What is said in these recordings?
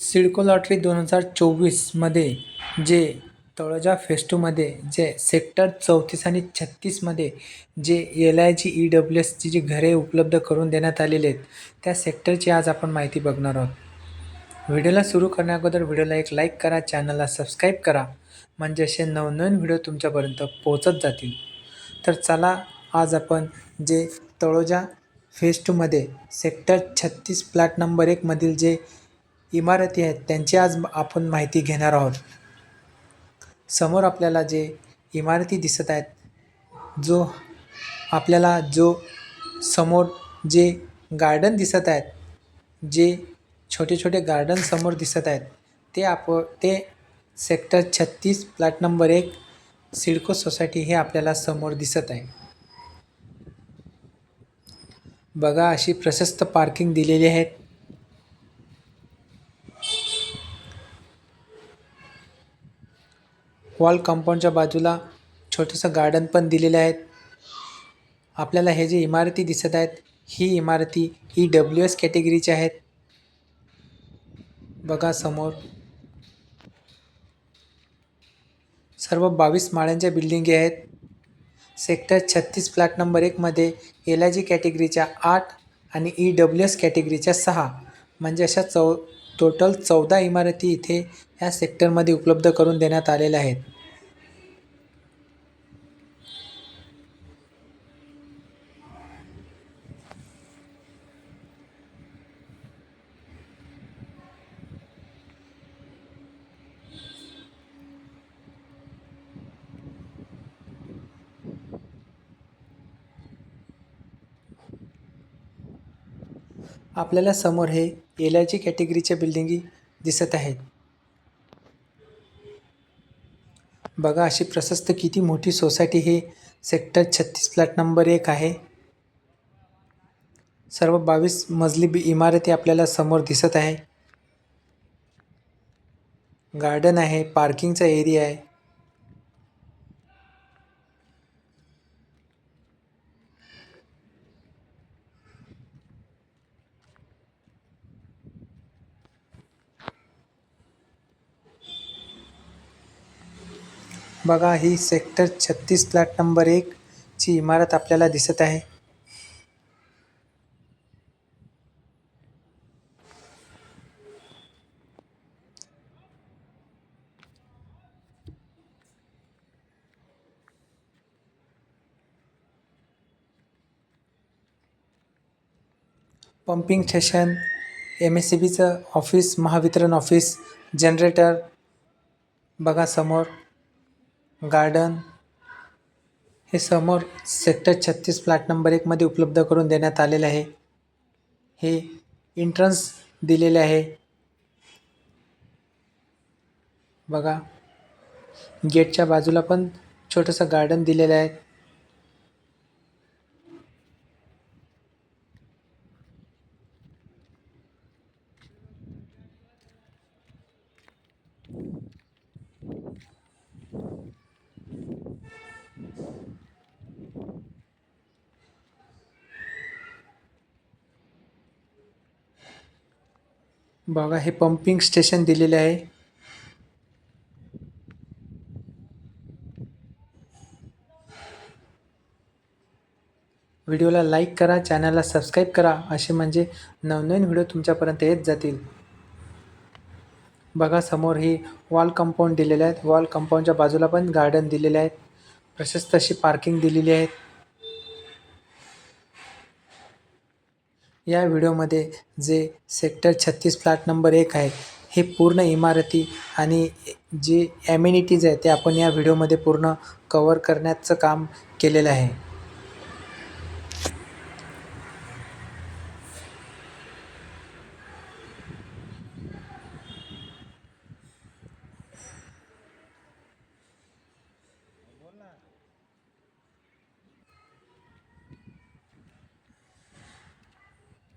CIDCO lottery दोन हजार चोवीसमध्ये जे तळोजा फेज टूमध्ये जे सेक्टर चौतीस आणि छत्तीसमध्ये जे L I G E W एसची जी घरे उपलब्ध करून देण्यात आलेले आहेत त्या सेक्टरची आज आपण माहिती बघणार आहोत. व्हिडिओला सुरू करण्याअगोदर व्हिडिओला एक लाईक करा चॅनलला सबस्क्राईब करा म्हणजे असे नवनवीन व्हिडिओ तुमच्यापर्यंत पोहोचत जातील. तर चला आज आपण जे तळोजा फेज टूमध्ये सेक्टर छत्तीस प्लॅट नंबर एकमधील जे इमारती आहेत त्यांची आज आपण माहिती घेणार आहोत. समोर आपल्याला जे इमारती दिसत आहेत जो आपल्याला जो समोर जे गार्डन दिसत आहेत जे छोटे छोटे गार्डन समोर दिसत आहेत ते आप ते सेक्टर छत्तीस प्लॅट नंबर एक सिडको सोसायटी हे आपल्याला समोर दिसत आहे. बघा अशी प्रशस्त पार्किंग दिलेली आहेत. वॉल कंपाऊंडच्या बाजूला छोटंसं गार्डन पण दिलेलं आहेत आपल्याला हे जे इमारती दिसत आहेत ही इमारती ई डब्ल्यू एस कॅटेगरीची आहेत. बघा समोर. सर्व बावीस माळ्यांच्या बिल्डिंगी आहेत. सेक्टर छत्तीस फ्लॅट नंबर एकमध्ये एल आय जी कॅटेगरीच्या आठ आणि ई डब्ल्यू एस कॅटेगरीच्या सहा. म्हणजे अशा चौ टोटल चौदा इमारती इथे या सेक्टरमध्ये उपलब्ध करून देण्यात आलेल्या आहेत. आपल्याला समोर हे एल आय जी कॅटेगरीच्या बिल्डिंगी दिसत आहेत. बघा अशी प्रशस्त किती मोठी सोसायटी हे सेक्टर छत्तीस फ्लॅट नंबर एक आहे. सर्व बावीस मजली बी इमारती आपल्याला समोर दिसत आहे. गार्डन आहे पार्किंगचा एरिया आहे. बघा ही सेक्टर छत्तीस फ्लॅट नंबर एक ची इमारत आपल्याला दिसत आहे. Pumping station M S C बीचं office Mahavitaran office generator बघा समोर. गार्डन. हे समोर सेक्टर छत्तीस फ्लॅट नंबर एकमध्ये उपलब्ध करून देण्यात आलेले आहे. हे एंट्रन्स दिलेले आहे. बघा गेटच्या बाजूला पण छोटंसं गार्डन दिलेलं आहे. बघा हे पंपिंग स्टेशन दिलेले आहे. व्हिडिओला लाईक करा चॅनलला सबस्क्राईब करा असे म्हणजे नवनवीन व्हिडिओ तुमच्यापर्यंत येत जातील. बघा समोर ही वॉल कंपाऊंड दिलेले आहेत. वॉल कंपाऊंडच्या बाजूला पण गार्डन दिलेले आहेत. प्रशस्त अशी पार्किंग दिलेली आहेत या व्हिडिओमध्ये जे सेक्टर छत्तीस फ्लॅट नंबर एक आहे हे पूर्ण इमारती आणि जे ॲम्युनिटीज आहे ते आपण या व्हिडिओमध्ये पूर्ण कवर करण्याचं काम केलेलं आहे.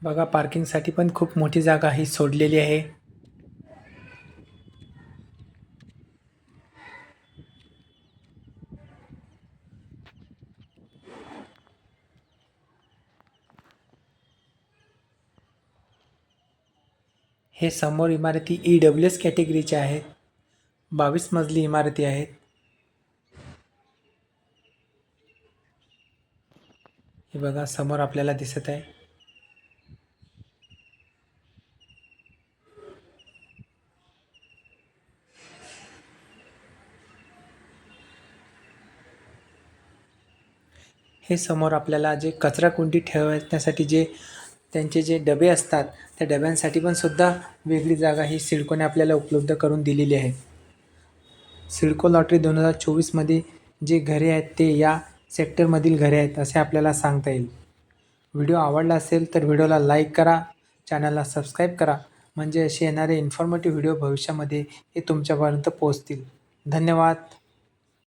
बघा पार्किंगसाठी पण खूप मोठी जागा ही सोडलेली आहे. हे समोर इमारती ई डब्ल्यू एस कॅटेगरीच्या आहेत. बावीस मजली इमारती आहेत. हे बघा समोर आपल्याला दिसत आहे. हे समोर आपल्याला जे कचरा कुंडी ठेवण्यासाठी जे त्यांचे जे डबे असतात त्या डब्यांसाठी पण सुद्धा वेगळी जागा ही सिडकोने आपल्याला उपलब्ध करून दिलेली आहे. सिडको लॉटरी दोन हजार चोवीसमध्ये जे घरे आहेत ते या सेक्टरमधील घरे आहेत असे आपल्याला सांगता येईल. व्हिडिओ आवडला असेल तर व्हिडिओला लाईक करा चॅनलला सबस्क्राईब करा. म्हणजे असे येणारे इन्फॉर्मेटिव्ह व्हिडिओ भविष्यामध्ये हे तुमच्यापर्यंत पोहोचतील. धन्यवाद.